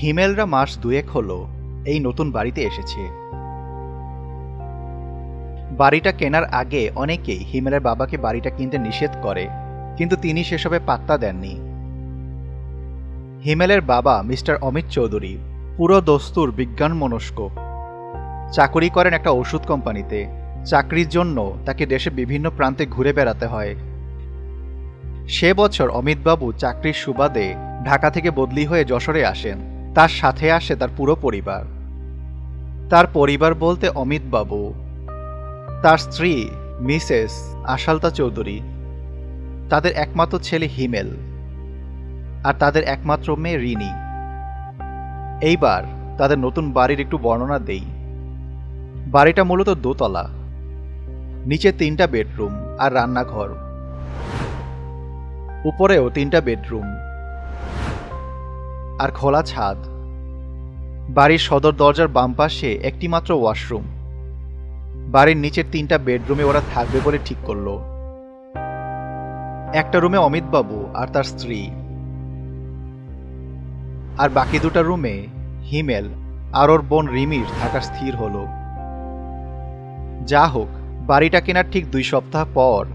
হিমেলরা মাস দুয়েক হলো এই নতুন বাড়িতে এসেছে। বাড়িটা কেনার আগে অনেকেই হিমেলের বাবাকে বাড়িটা কিনতে নিষেধ করে, কিন্তু তিনি সেসবে পাত্তা দেননি। হিমেলের বাবা মিস্টার অমিত চৌধুরী, পুরো দস্তুর বিজ্ঞান মনস্ক চাকরি করেন একটা ওষুধ কোম্পানিতে। চাকরির জন্য তাকে দেশে বিভিন্ন প্রান্তে ঘুরে বেড়াতে হয়। সে বছর অমিতবাবু চাকরির সুবাদে ঢাকা থেকে বদলি হয়ে যশোরে আসেন। তার সাথে আসে তার পুরো পরিবার। তার পরিবার বলতে অমিতবাবু, তার স্ত্রী মিসেস আশালতা চৌধুরী, তাদের একমাত্র ছেলে হিমেল, আর তাদের একমাত্র মেয়ে রিনি। এইবার তাদের নতুন বাড়ির একটু বর্ণনা দেই। বাড়িটা মূলত দোতলা, নিচে তিনটা বেডরুম আর রান্নাঘর। উপরেও তিনটা বেডরুম। আর খোলা ছাদ। বাড়ির সদর দরজার বাম পাশে একটি মাত্র ওয়াশরুম। বাড়ির নিচের তিনটা বেডরুমে ওরা থাকবে বলে ঠিক করল। একটা রুমে অমিতবাবু আর তার স্ত্রী। আর বাকি দুটা রুমে হিমেল আর ওর বোন রিমির থাকা স্থির হলো। যা হোক বাড়িটা কেনার ঠিক দুই সপ্তাহ পর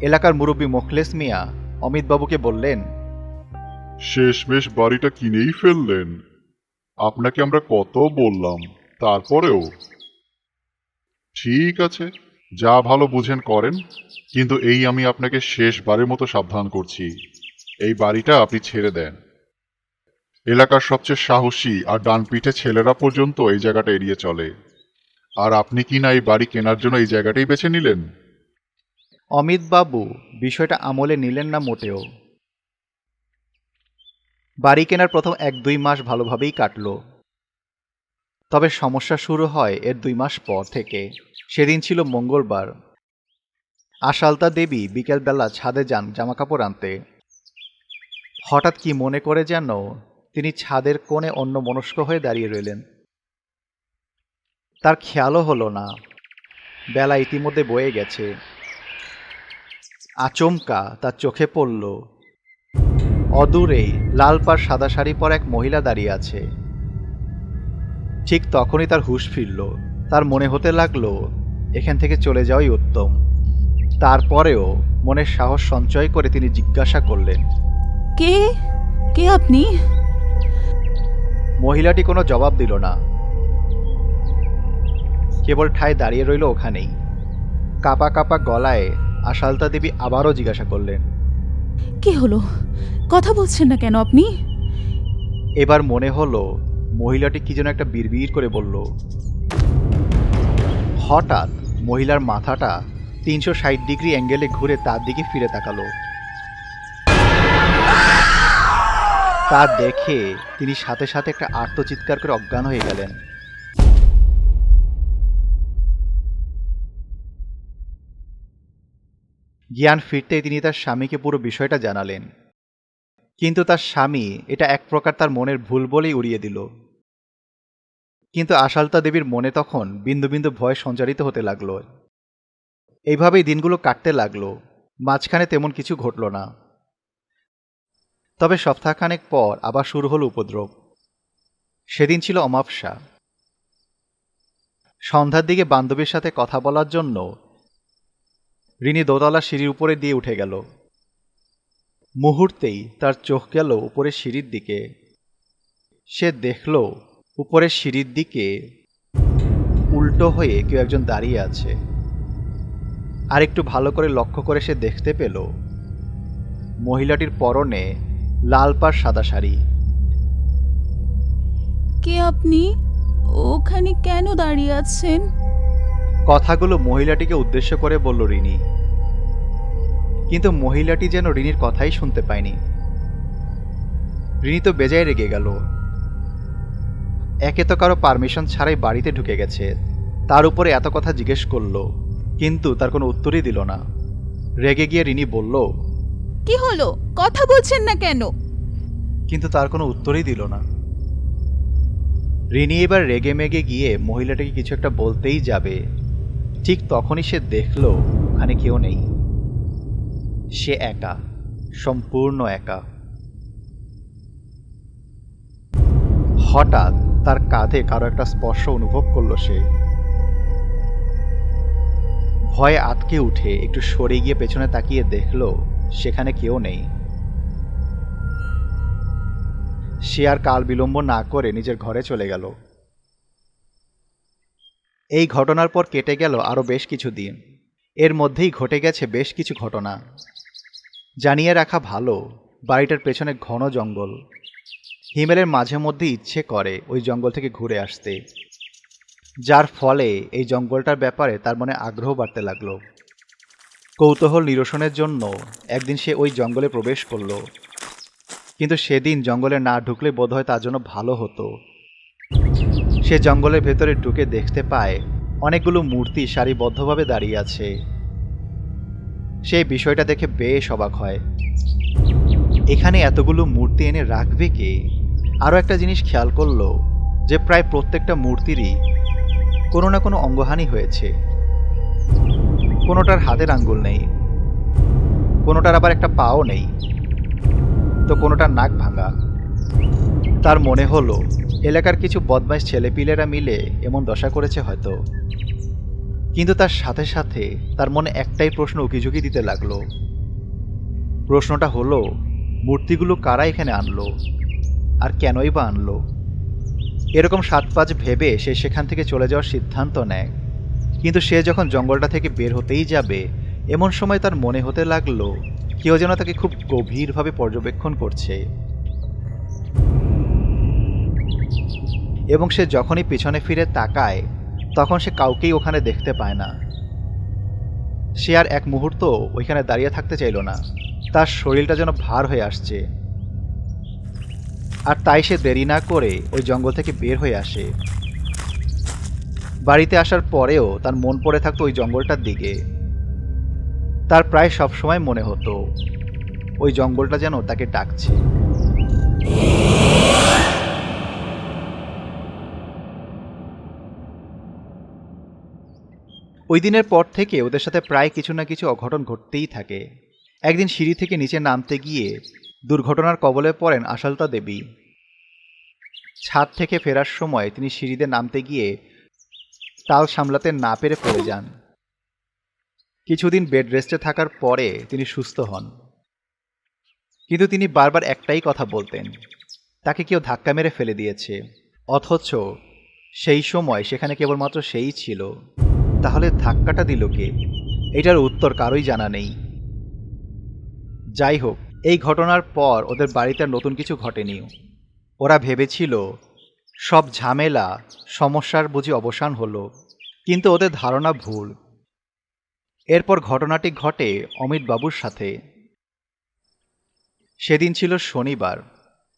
এলাকার মুরব্বী মোখলেস মিয়া অমিতবাবুকে বললেন শেষমেশ বাড়িটা কিনেই ফেললেন। আপনাকে আমরা কত বললাম, তারপরেও। ঠিক আছে, যা ভালো বুঝেন করেন, কিন্তু এই আমি আপনাকে শেষবারের মতো সাবধান করছি। এই বাড়িটা আপনি ছেড়ে দেন। এলাকার সবচেয়ে সাহসী আর ডানপিঠে ছেলেরা পর্যন্ত এই জায়গাটা এড়িয়ে চলে। আর আপনি কি না এই বাড়ি কেনার জন্য এই জায়গাটাই বেছে নিলেন? অমিতবাবু, বিষয়টা আমলে নিলেন না মোটেও। বাড়ি কেনার প্রথম এক দুই মাস ভালোভাবেই কাটলো। তবে সমস্যা শুরু হয় এর দুই মাস পর থেকে। সেদিন ছিল মঙ্গলবার। আশালতা দেবী বিকেলবেলা ছাদে যান জামাকাপড় আনতে। হঠাৎ কি মনে করে যেন তিনি ছাদের কোণে অন্য মনস্ক হয়ে দাঁড়িয়ে রইলেন। তার খেয়ালও হলো না। বেলা ইতিমধ্যে বয়ে গেছে। আচমকা তার চোখে পড়ল অদূরেই লাল পাড় সাদা শাড়ি পরা এক মহিলা দাঁড়িয়ে আছে। ঠিক তখনই তার হুঁশ ফিরল। তার মনে হতে লাগল এখান থেকে চলে যাওয়াই উত্তম। তারপরেও মনের সাহস সঞ্চয় করে তিনি জিজ্ঞাসা করলেন কে? কে আপনি? মহিলাটি কোনো জবাব দিল না। কেবল ঠায় দাঁড়িয়ে রইল ওখানেই। কাপা কাপা গলায় আশালতা দেবী আবারও জিজ্ঞাসা করলেন কি হলো? কথা বলছেন না কেন আপনি? এবার মনে হলো মহিলাটি কি যেন একটা বিড়বিড় করে বলল। হঠাৎ মহিলার মাথাটা তিনশো ষাট ডিগ্রি অ্যাঙ্গেলে ঘুরে তার দিকে ফিরে তাকালো। তা দেখে তিনি সাথে সাথে একটা আর্তচিৎকার করে অজ্ঞান হয়ে গেলেন। জ্ঞান ফিরতেই তিনি তার স্বামীকে পুরো বিষয়টা জানালেন। কিন্তু তার স্বামী এটা এক প্রকার তার মনের ভুল বলেই উড়িয়ে দিল। কিন্তু আশালতা দেবীর মনে তখন বিন্দু বিন্দু ভয় সঞ্চারিত হতে লাগল। এইভাবেই দিনগুলো কাটতে লাগল, মাঝখানে তেমন কিছু ঘটল না। তবে সপ্তাহখানেক পর আবার শুরু হলো উপদ্রব। সেদিন ছিল অমাবসা সন্ধ্যার দিকে বান্ধবীর সাথে কথা বলার জন্য রিনি দোতলা সিঁড়ির উপরে দিয়ে উঠে গেল। মুহূর্তেই তার চোখ গেল উপরের সিঁড়ির দিকে। সে দেখল, উপরের সিঁড়ির দিকে উল্টো হয়ে কেউ একজন দাঁড়িয়ে আছে। আর একটু ভালো করে লক্ষ্য করে সে দেখতে পেল, মহিলাটির পরনে লাল পাড় সাদা শাড়ি। কে আপনি? ওখানে কেন দাঁড়িয়ে আছেন? কথাগুলো মহিলাটিকে উদ্দেশ্য করে বলল রিনি। কিন্তু মহিলাটি যেন রিনির কথাই শুনতে পায়নি। রিনি তো বেজায় রেগে গেল। একে তো কারও পারমিশন ছাড়াই বাড়িতে ঢুকে গেছে। তার উপরে এত কথা জিজ্ঞেস করল কিন্তু তার কোনো উত্তরই দিল না। রেগে গিয়ে রিনি বলল কি হলো? কথা বলছেন না কেন? কিন্তু তার কোনো উত্তরই দিল না। রিনি এবার রেগে মেগে গিয়ে মহিলাটাকে কিছু একটা বলতেই যাবে। ঠিক তখনই সে দেখল, ওখানে কেউ নেই। সে একা, সম্পূর্ণ একা। হঠাৎ তার কাঁধে কারও একটা স্পর্শ অনুভব করল সে। ভয়ে আটকে উঠে একটু সরে গিয়ে পেছনে তাকিয়ে দেখল, সেখানে কেউ নেই। সে আর কাল বিলম্ব না করে নিজের ঘরে চলে গেল। এই ঘটনার পর কেটে গেল আরও বেশ কিছু দিন। এর মধ্যেই ঘটে গেছে বেশ কিছু ঘটনা। জানিয়ে রাখা ভালো, বাড়িটার পেছনে ঘন জঙ্গল। হিমেলের মাঝে মধ্যে ইচ্ছে করে ওই জঙ্গল থেকে ঘুরে আসতে। যার ফলে এই জঙ্গলটার ব্যাপারে তার মনে আগ্রহ বাড়তে লাগল। কৌতূহল নিরসনের জন্য একদিন সে ওই জঙ্গলে প্রবেশ করল। কিন্তু সেদিন জঙ্গলে না ঢুকলে বোধহয় তার জন্য ভালো হতো। সে জঙ্গলের ভেতরে ঢুকে দেখতে পায় অনেকগুলো মূর্তি সারিবদ্ধভাবে দাঁড়িয়ে আছে। সেই বিষয়টা দেখে বেশ অবাক হয়। এখানে এতগুলো মূর্তি এনে রাখবে কে? আরও একটা জিনিস খেয়াল করল যে প্রায় প্রত্যেকটা মূর্তিরই কোনো না কোনো অঙ্গহানি হয়েছে। কোনোটার হাতের আঙ্গুল নেই। কোনোটার আবার একটা পাও নেই। তো কোনোটার নাক ভাঙা। তার মনে হলো এলাকার কিছু বদমাইশ ছেলেপিলেরা মিলে এমন দশা করেছে হয়তো। কিন্তু তার সাথে সাথে তার মনে একটাই প্রশ্ন উকিঝুঁকি দিতে লাগল। প্রশ্নটা হলো, মূর্তিগুলো কারা এখানে আনলো? আর কেনই বা আনলো? এরকম সাত পাঁচ ভেবে সে সেখান থেকে চলে যাওয়ার সিদ্ধান্ত নেয়। কিন্তু সে যখন জঙ্গলটা থেকে বের হতেই যাবে, এমন সময় তার মনে হতে লাগল, কেউ যেন তাকে খুব গভীরভাবে পর্যবেক্ষণ করছে। এবং সে যখনই পিছনে ফিরে তাকায়, তখন সে কাউকেই ওখানে দেখতে পায় না। সে আর এক মুহূর্ত ওইখানে দাঁড়িয়ে থাকতে চাইল না। তার শরীরটা যেন ভার হয়ে আসছে। আর তাই সে দেরি না করে ওই জঙ্গল থেকে বের হয়ে আসে। বাড়িতে আসার পরেও তার মন পড়ে থাকতো ওই জঙ্গলটার দিকে। তার প্রায় সব সময় মনে হতো, ওই জঙ্গলটা যেন তাকে ডাকছে। ওই দিনের পর থেকে ওদের সাথে প্রায় কিছু না কিছু অঘটন ঘটতেই থাকে। একদিন সিঁড়ি থেকে নিচে নামতে গিয়ে দুর্ঘটনার কবলে পড়েন আশালতা দেবী। ছাদ থেকে ফেরার সময় তিনি সিঁড়িতে নামতে গিয়ে তাল সামলাতে না পেরে পড়ে যান। কিছুদিন বেড রেস্টে থাকার পরে তিনি সুস্থ হন। কিন্তু তিনি বারবার একটাই কথা বলতেন, তাকে কেউ ধাক্কা মেরে ফেলে দিয়েছে, অথচ সেই সময় সেখানে কেবলমাত্র সেই ছিল। তাহলে ধাক্কাটা দিল কে? এটার উত্তর কারোই জানা নেই। যাই হোক, এই ঘটনার পর ওদের বাড়িতে নতুন কিছু ঘটেনি। ওরা ভেবেছিল, সব ঝামেলা, সমস্যার বুঝি অবসান হলো। কিন্তু ওদের ধারণা ভুল। এরপর ঘটনাটি ঘটে অমিত বাবুর সাথে। সেদিন ছিল শনিবার।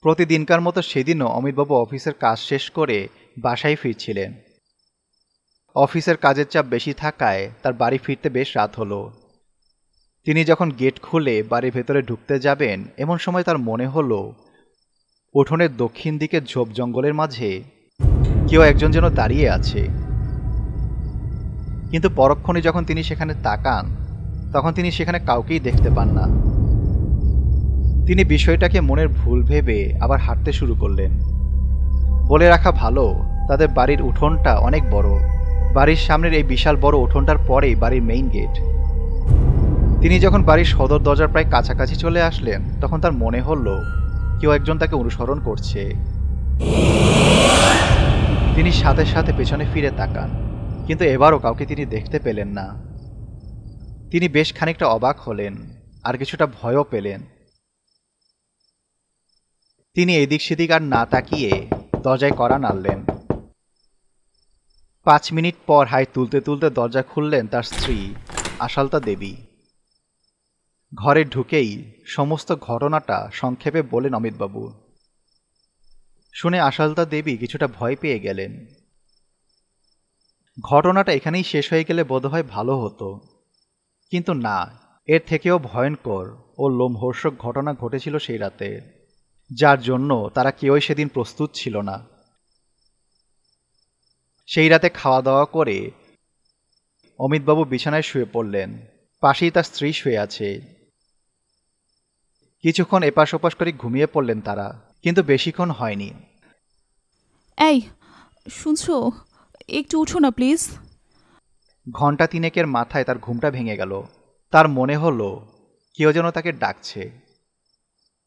প্রতিদিনকার মতো সেদিনও অমিতবাবু অফিসের কাজ শেষ করে বাসায় ফিরছিলেন। অফিসের কাজের চাপ বেশি থাকায় তার বাড়ি ফিরতে বেশ রাত হলো। তিনি যখন গেট খুলে বাড়ির ভেতরে ঢুকতে যাবেন, এমন সময় তার মনে হলো, উঠোনের দক্ষিণ দিকের ঝোপ জঙ্গলের মাঝে কেউ একজন যেন দাঁড়িয়ে আছে। কিন্তু পরক্ষণে যখন তিনি সেখানে তাকান, তখন তিনি সেখানে কাউকেই দেখতে পান না। তিনি বিষয়টাকে মনের ভুল ভেবে আবার হাঁটতে শুরু করলেন। বলে রাখা ভালো, তাদের বাড়ির উঠোনটা অনেক বড়। বাড়ির সামনের এই বিশাল বড় উঠোনটার পরেই বাড়ির মেইন গেট তিনি যখন বাড়ির সদর দরজার প্রায় কাছাকাছি চলে আসলেন, তখন তার মনে হলো, কেউ একজন তাকে অনুসরণ করছে। তিনি সাথে সাথে পেছনে ফিরে তাকান, কিন্তু এবারও কাউকে তিনি দেখতে পেলেন না। তিনি বেশ খানিকটা অবাক হলেন, আর কিছুটা ভয়ও পেলেন। তিনি এদিক সেদিক আর না তাকিয়ে দরজায় কড়া নাড়লেন। পাঁচ মিনিট পর হাই তুলতে তুলতে দরজা খুললেন তার স্ত্রী, আশালতা দেবী। ঘরে ঢুকেই সমস্ত ঘটনাটা সংক্ষেপে বলেন অমিতবাবু। শুনে আশালতা দেবী কিছুটা ভয় পেয়ে গেলেন। ঘটনাটা এখানেই শেষ হয়ে গেলে বোধহয় ভালো হতো। কিন্তু না, এর থেকেও ভয়ঙ্কর ও লোমহর্ষক ঘটনা ঘটেছিল সেই রাতে, যার জন্য তারা কেউই সেদিন প্রস্তুত ছিল না। সেই রাতে খাওয়া দাওয়া করে অমিতবাবু বিছানায় শুয়ে পড়লেন। পাশেই তার স্ত্রী শুয়ে আছে। কিছুক্ষণ এপাশ ওপাশ করে ঘুমিয়ে পড়লেন তারা কিন্তু বেশিক্ষণ হয়নি। এই শুনছো একটু উঠো না প্লিজ। ঘণ্টা তিনেকের মাথায় তার ঘুমটা ভেঙে গেল। তার মনে হলো কেউ যেন তাকে ডাকছে।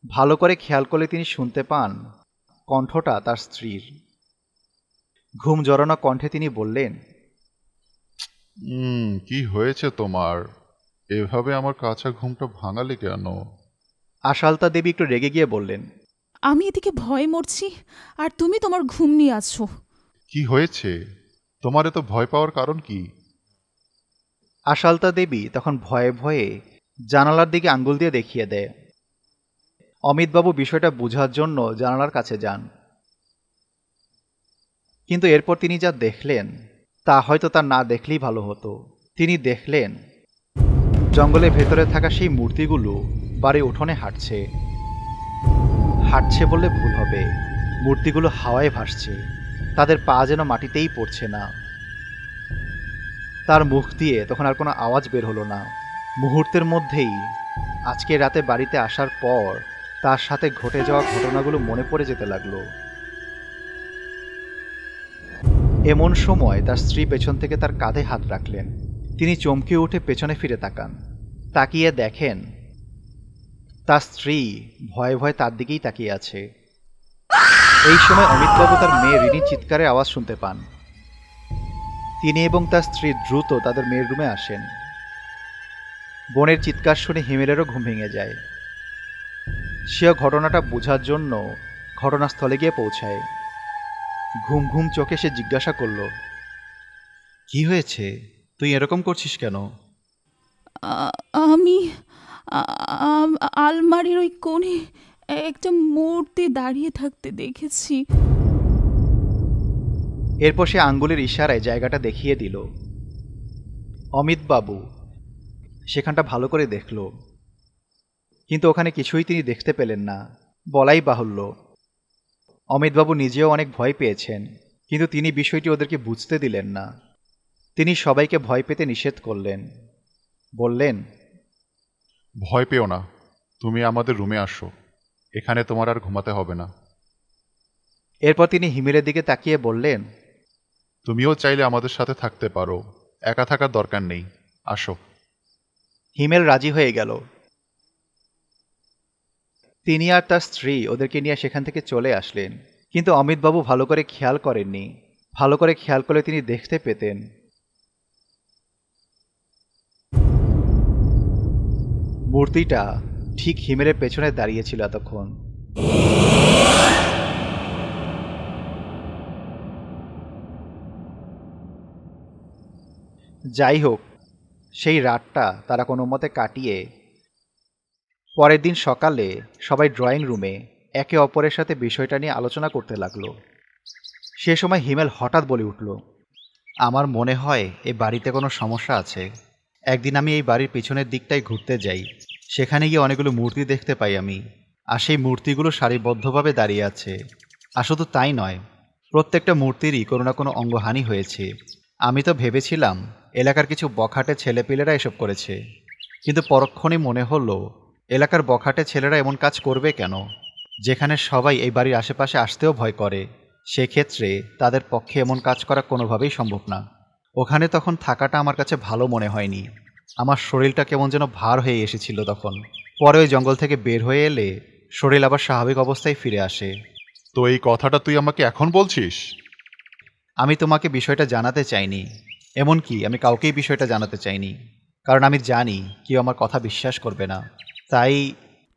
ভালো করে খেয়াল করলে তিনি শুনতে পান কণ্ঠটা তার স্ত্রীর। ঘুম জড়ানো কণ্ঠে তিনি বললেন হুম কি হয়েছে তোমার? এভাবে আমার কাঁচা ঘুমটা ভাঙালে কেন? আশালতা দেবী একটু রেগে গিয়ে বললেন আমি এদিকে ভয় মরছি আর তুমি তোমার ঘুম নিয়ে আছো। কি হয়েছে? তোমার এত ভয় পাওয়ার কারণ কি? আশালতা দেবী তখন ভয়ে ভয়ে জানালার দিকে আঙ্গুল দিয়ে দেখিয়ে দেয়। অমিতবাবু বিষয়টা বোঝার জন্য জানালার কাছে যান। কিন্তু এরপর তিনি যা দেখলেন, তা হয়তো তার না দেখলেই ভালো হতো। তিনি দেখলেন জঙ্গলের ভেতরে থাকা সেই মূর্তিগুলো বাড়ির উঠোনে হাঁটছে। হাঁটছে বললে ভুল হবে। মূর্তিগুলো হাওয়ায় ভাসছে। তাদের পা যেন মাটিতেই পড়ছে না। তার মুখ দিয়ে তখন আর কোনো আওয়াজ বের হলো না। মুহূর্তের মধ্যেই আজকে রাতে বাড়িতে আসার পর তার সাথে ঘটে যাওয়া ঘটনাগুলো মনে পড়ে যেতে লাগল। এমন সময় তার স্ত্রী পেছন থেকে তার কাঁধে হাত রাখলেন। তিনি চমকে উঠে পেছনে ফিরে তাকান। তাকিয়ে দেখেন, তার স্ত্রী ভয়ে ভয়ে তার দিকেই তাকিয়ে আছে। এই সময় অমিতবাবু তার মেয়ে রিনির চিৎকারের আওয়াজ শুনতে পান। তিনি এবং তার স্ত্রী দ্রুত তাদের মেয়ের রুমে আসেন। বোনের চিৎকার শুনে হিমেলেরও ঘুম ভেঙে যায়। সেও ঘটনাটা বোঝার জন্য ঘটনাস্থলে গিয়ে পৌঁছায়। ঘুম ঘুম চোখে সে জিজ্ঞাসা করল কি হয়েছে? তুই এরকম করছিস কেন? আমি আলমারির ওই কোণে একটা মূর্তি দাঁড়িয়ে থাকতে দেখেছি। এরপর সে আঙ্গুলের ইশারায় জায়গাটা দেখিয়ে দিল। অমিত বাবু সেখানটা ভালো করে দেখল। কিন্তু ওখানে কিছুই তিনি দেখতে পেলেন না। বলাই বাহুল্য। অমিতবাবু নিজেও অনেক ভয় পেয়েছেন কিন্তু তিনি বিষয়টি ওদেরকে বুঝতে দিলেন না। তিনি সবাইকে ভয় পেতে নিষেধ করলেন। বললেন ভয় পেও না তুমি আমাদের রুমে আসো এখানে তোমার আর ঘুমাতে হবে না। এরপর তিনি হিমেলের দিকে তাকিয়ে বললেন তুমিও চাইলে আমাদের সাথে থাকতে পারো একা থাকার দরকার নেই আসো। হিমেল রাজি হয়ে গেল। তিনি আর তার স্ত্রী ওদেরকে নিয়ে সেখান থেকে চলে আসলেন। কিন্তু অমিতবাবু ভালো করে খেয়াল করেননি। ভালো করে খেয়াল করলে তিনি দেখতে পেতেন। মূর্তিটা ঠিক হিমেলের পেছনে দাঁড়িয়েছিল এতক্ষণ। যাই হোক, সেই রাতটা তারা কোনো মতে কাটিয়ে পরের দিন সকালে সবাই ড্রয়িং রুমে একে অপরের সাথে বিষয়টা নিয়ে আলোচনা করতে লাগল। সে সময় হিমেল হঠাৎ বলে উঠল, আমার মনে হয় এই বাড়িতে কোনো সমস্যা আছে। একদিন আমি এই বাড়ির পিছনের দিকটায় ঘুরতে যাই। সেখানে গিয়ে অনেকগুলো মূর্তি দেখতে পাই আমি। আর সেই মূর্তিগুলো সারিবদ্ধভাবে দাঁড়িয়ে আছে। আর শুধু তাই নয়, প্রত্যেকটা মূর্তিরই কোনো না কোনো অঙ্গহানি হয়েছে। আমি তো ভেবেছিলাম, এলাকার কিছু বখাটে ছেলেপিলেরা এসব করেছে। কিন্তু পরক্ষণে মনে হলো এলাকার বখাটে ছেলেরা এমন কাজ করবে কেন? যেখানে সবাই এই বাড়ির আশেপাশে আসতেও ভয় করে। সেক্ষেত্রে তাদের পক্ষে এমন কাজ করা কোনোভাবেই সম্ভব না। ওখানে তখন থাকাটা আমার কাছে ভালো মনে হয়নি। আমার শরীরটা কেমন যেন ভার হয়ে এসেছিল তখন। পরে ওই জঙ্গল থেকে বের হয়ে এলে শরীর আবার স্বাভাবিক অবস্থায় ফিরে আসে। তো এই কথাটা তুই আমাকে এখন বলছিস? আমি তোমাকে বিষয়টা জানাতে চাইনি। এমনকি আমি কাউকেই বিষয়টা জানাতে চাইনি। কারণ আমি জানি কেউ আমার কথা বিশ্বাস করবে না। তাই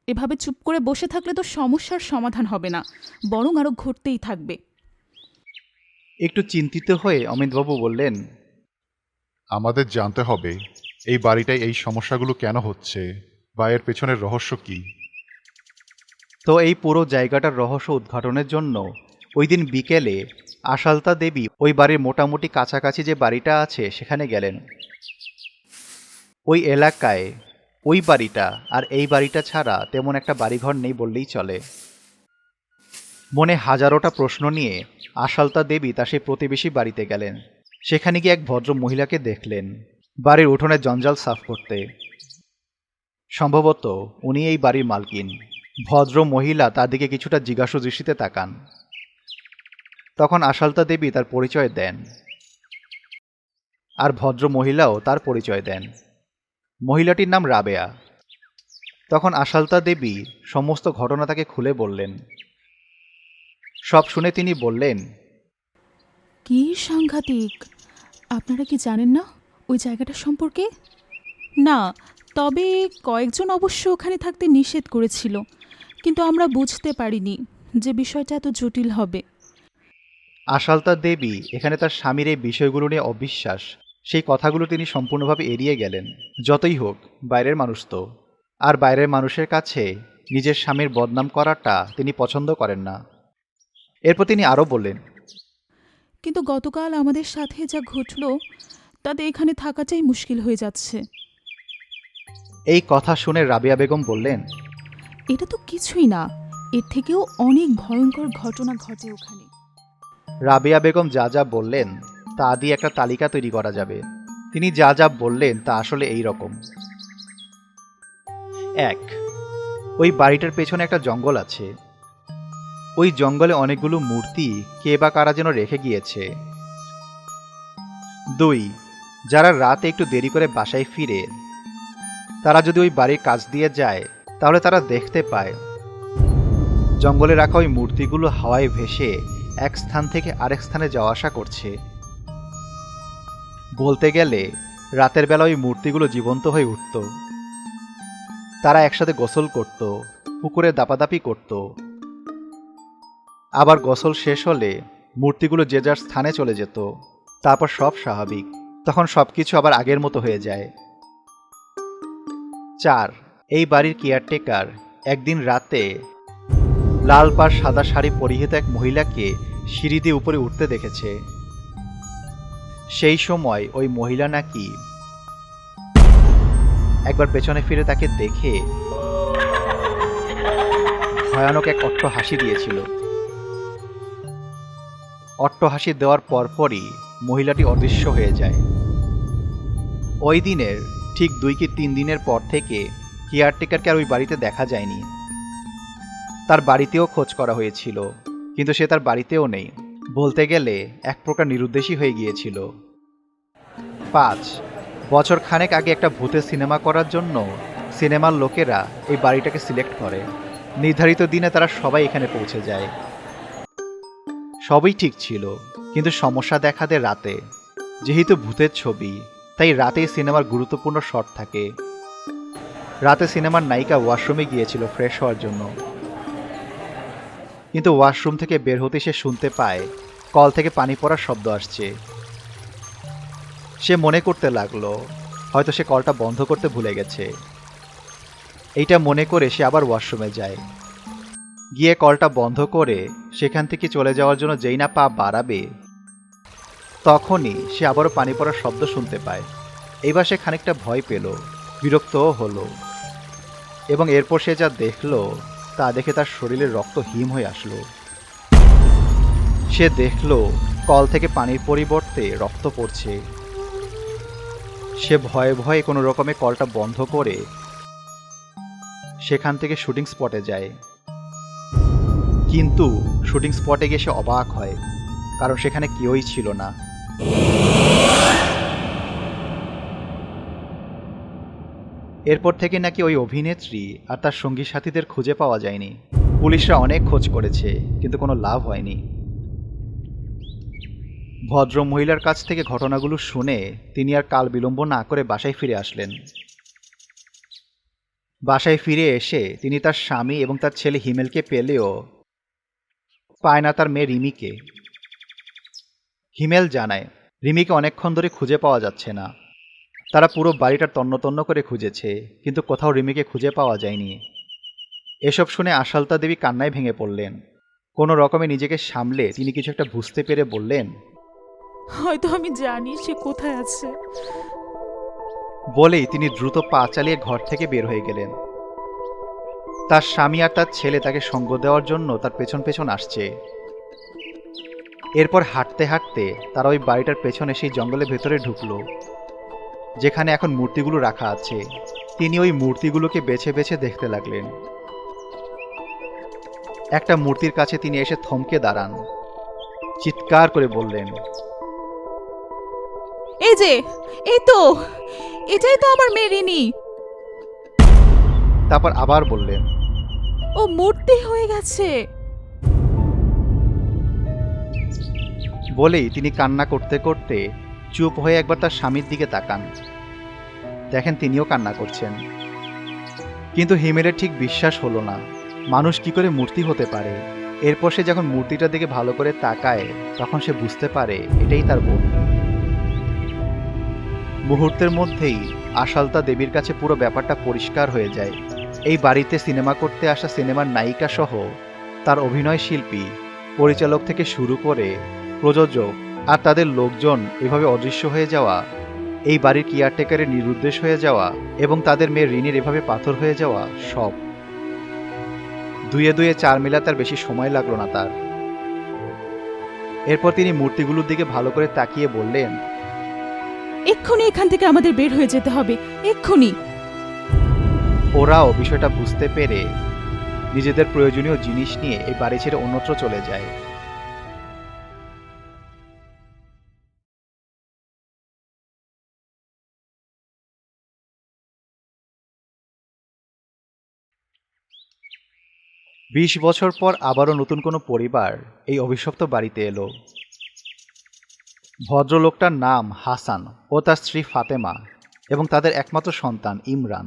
এভাবে চুপ করে বসে থাকলে তো সমস্যার সমাধান হবে না বরং আরও ঘটতেই থাকবে। একটু চিন্তিত হয়ে অমিতবাবু বললেন আমাদের জানতে হবে এই বাড়িটায় এই সমস্যাগুলো কেন হচ্ছে বা এর পেছনের রহস্য কি। তো এই পুরো জায়গাটার রহস্য উদ্ঘাটনের জন্য ওই দিন বিকেলে আশালতা দেবী ওই বাড়ির মোটামুটি কাছাকাছি যে বাড়িটা আছে সেখানে গেলেন। ওই এলাকায় ওই বাড়িটা আর এই বাড়িটা ছাড়া তেমন একটা বাড়িঘর নেই বললেই চলে। মনে হাজারোটা প্রশ্ন নিয়ে আশালতা দেবী তার সেই প্রতিবেশী বাড়িতে গেলেন। সেখানে গিয়ে এক ভদ্র মহিলাকে দেখলেন। বাড়ির উঠোনে জঞ্জাল সাফ করতে। সম্ভবত উনি এই বাড়ির মালকিন। ভদ্র মহিলা তার দিকে কিছুটা জিজ্ঞাসু দৃষ্টিতে তাকান। তখন আশালতা দেবী তার পরিচয় দেন। আর ভদ্র মহিলাও তার পরিচয় দেন। মহিলাটির নাম রাবেয়া। তখন আশালতা দেবী সমস্ত ঘটনা তাকে খুলে বললেন। সব শুনে তিনি বললেন কি সাংঘাতিক! আপনারা কি জানেন না ওই জায়গাটা সম্পর্কে? না তবে কয়েকজন অবশ্য ওখানে থাকতে নিষেধ করেছিল কিন্তু আমরা বুঝতে পারিনি যে বিষয়টা এত জটিল হবে। আশালতা দেবী এখানে তার স্বামীর এই বিষয়গুলো নিয়ে অবিশ্বাস। সেই কথাগুলো তিনি সম্পূর্ণভাবে এড়িয়ে গেলেন। যতই হোক বাইরের মানুষ তো। আর বাইরের মানুষের কাছে নিজের স্বামীর বদনাম করাটা তিনি পছন্দ করেন না। এরপর তিনি আরও বললেন কিন্তু গতকাল আমাদের সাথে যা ঘটল তাতে এখানে থাকাটাই মুশকিল হয়ে যাচ্ছে। এই কথা শুনে রাবিয়া বেগম বললেন এটা তো কিছুই না। এর থেকেও অনেক ভয়ঙ্কর ঘটনা ঘটে ওখানে। রাবিয়া বেগম যা যা বললেন তা দিয়ে একটা তালিকা তৈরি করা যাবে। তিনি যা যা বললেন তা আসলে এই রকম। এক, ওই বাড়িটার পেছনে একটা জঙ্গল আছে। ওই জঙ্গলে অনেকগুলো মূর্তি কে বা কারা যেন রেখে গিয়েছে। দুই, যারা রাতে একটু দেরি করে বাসায় ফিরে, তারা যদি ওই বাড়ির কাজ দিয়ে যায়, তাহলে তারা দেখতে পায়। জঙ্গলে রাখা ওই মূর্তিগুলো হাওয়ায় ভেসে এক স্থান থেকে আরেক স্থানে যাওয়া আসা করছে। বলতে গেলে, রাতের বেলা ওই মূর্তিগুলো জীবন্ত হয়ে উঠত। তারা একসাথে গোসল করত, পুকুরে দাপাদাপি করত। আবার গোসল শেষ হলে মূর্তিগুলো যে যার স্থানে চলে যেত, তারপর সব স্বাভাবিক। তখন সব কিছু আবার আগের মতো হয়ে যায়। চার, এই বাড়ির কেয়ারটেকার একদিন রাতে লাল পাড় সাদা শাড়ি পরিহিত এক মহিলাকে সিঁড়ি দিয়ে উপরে উঠতে দেখেছে। সেই সময় ওই মহিলা নাকি একবার পেছনে ফিরে তাকে দেখে ভয়ানক এক অট্ট হাসি দিয়েছিল। অট্ট হাসি দেওয়ার পরপরই মহিলাটি অদৃশ্য হয়ে যায়। ওই দিনের ঠিক দুই কি তিন দিনের পর থেকে কেয়ারটেকারকে আর ওই বাড়িতে দেখা যায়নি। তার বাড়িতেও খোঁজ করা হয়েছিল, কিন্তু সে তার বাড়িতেও নেই। বলতে গেলে এক প্রকার নিরুদ্দেশী হয়ে গিয়েছিল। পাঁচ, বছর খানেক আগে একটা ভূতের সিনেমা করার জন্য সিনেমার লোকেরা এই বাড়িটাকে সিলেক্ট করে। নির্ধারিত দিনে তারা সবাই এখানে পৌঁছে যায়। সবই ঠিক ছিল, কিন্তু সমস্যা দেখা দেয় রাতে। যেহেতু ভূতের ছবি, তাই রাতেই সিনেমার গুরুত্বপূর্ণ শট থাকে। রাতে সিনেমার নায়িকা ওয়াশরুমে গিয়েছিল ফ্রেশ হওয়ার জন্য। কিন্তু ওয়াশরুম থেকে বের হতে সে শুনতে পায়, কল থেকে পানি পড়ার শব্দ আসছে। সে মনে করতে লাগল, হয়তো সে কলটা বন্ধ করতে ভুলে গেছে। এইটা মনে করে সে আবার ওয়াশরুমে যায়। গিয়ে কলটা বন্ধ করে সেখান থেকে চলে যাওয়ার জন্য যেই না পা বাড়াবে, তখনই সে আবারও পানি পড়ার শব্দ শুনতে পায়। এবার সে খানিকটা ভয় পেল, বিরক্তও হলো। এবং এরপর সে যা দেখল তা দেখে তার শরীরে রক্ত হিম হয়ে আসলো। সে দেখল, কল থেকে পানির পরিবর্তে রক্ত পড়ছে। সে ভয়ে ভয়ে কোনো রকমে কলটা বন্ধ করে সেখান থেকে শুটিং স্পটে যায়। কিন্তু শুটিং স্পটে গিয়ে সে অবাক হয়, কারণ সেখানে কেউই ছিল না। এরপর থেকে নাকি ওই অভিনেত্রী আর তার সঙ্গী সাথীদের খুঁজে পাওয়া যায়নি। পুলিশরা অনেক খোঁজ করেছে, কিন্তু কোনো লাভ হয়নি। ভদ্র মহিলার কাছ থেকে ঘটনাগুলো শুনে তিনি আর কাল বিলম্ব না করে বাসায় ফিরে আসলেন। বাসায় ফিরে এসে তিনি তার স্বামী এবং তার ছেলে হিমেলকে পেলেও পায় না তার মেয়ে রিমিকে। হিমেল জানায়, রিমিকে অনেকক্ষণ ধরে খুঁজে পাওয়া যাচ্ছে না। তারা পুরো বাড়িটা তন্ন করে খুঁজেছে কিন্তু কোথাও রিমিকে খুঁজে পাওয়া যায়নি। এসব শুনে আশালতা দেবী কান্নায় ভেঙে পড়লেন। কোনো রকমে নিজেকে সামলে তিনি কিছু একটা বুঝতে পেরে বললেন হয়তো আমি জানি সে কোথায় আছে। বলেই তিনি দ্রুত পা চালিয়ে ঘর থেকে বের হয়ে গেলেন। তার স্বামী আর তার ছেলে তাকে সঙ্গ দেওয়ার জন্য তার পেছন পেছন আসছে। এরপর হাঁটতে হাঁটতে তারা ওই বাড়িটার পেছনে সেই জঙ্গলের ভেতরে ঢুকলো। যেখানে এখন মূর্তিগুলো রাখা আছে। তিনি ওই মূর্তিগুলোকে বেছে বেছে দেখতে লাগলেন। একটা মূর্তির কাছে তিনি এসে থমকে দাঁড়ান। চিৎকার করে বললেন এই যে এই তো এটাই তো আমার মেয়ে রিনি। তারপর আবার বললেন ও মূর্তি হয়ে গেছে। বলেই তিনি কান্না করতে করতে চুপ হয়ে একবার তার স্বামীর দিকে তাকান। দেখেন তিনিও কান্না করছেন। কিন্তু হিমেলের ঠিক বিশ্বাস হলো না। মানুষ কি করে মূর্তি হতে পারে? এরপর সে যখন মূর্তিটার দিকে ভালো করে তাকায়, তখন সে বুঝতে পারে এটাই তার বোন মুহূর্তের মধ্যেই আশালতা দেবীর কাছে পুরো ব্যাপারটা পরিষ্কার হয়ে যায়। এই বাড়িতে সিনেমা করতে আসা সিনেমার নায়িকা সহ তার অভিনয় শিল্পী, পরিচালক থেকে শুরু করে প্রযোজক আর তাদের লোকজন এভাবে অদৃশ্য হয়ে যাওয়া এই বাড়ির কেয়ারটেকারের নিরুদ্দেশ হয়ে যাওয়া এবং তাদের মেয়ে ঋণের এভাবে পাথর হয়ে যাওয়া সব। দুয়ে দুয়ে চার মেলা তার বেশি সময় লাগল না তার। এরপর তিনি মূর্তিগুলোর দিকে ভালো করে তাকিয়ে বললেন এক্ষুনি এখান থেকে আমাদের বের হয়ে যেতে হবে এক্ষুনি। ওরাও বিষয়টা বুঝতে পেরে নিজেদের প্রয়োজনীয় জিনিস নিয়ে এই বাড়ি ছেড়ে অন্যত্র চলে যায়। বিশ বছর পর আবারও নতুন কোনো পরিবার এই অভিশপ্ত বাড়িতে এলো। ভদ্রলোকটার নাম হাসান ও তার স্ত্রী ফাতেমা এবং তাদের একমাত্র সন্তান ইমরান।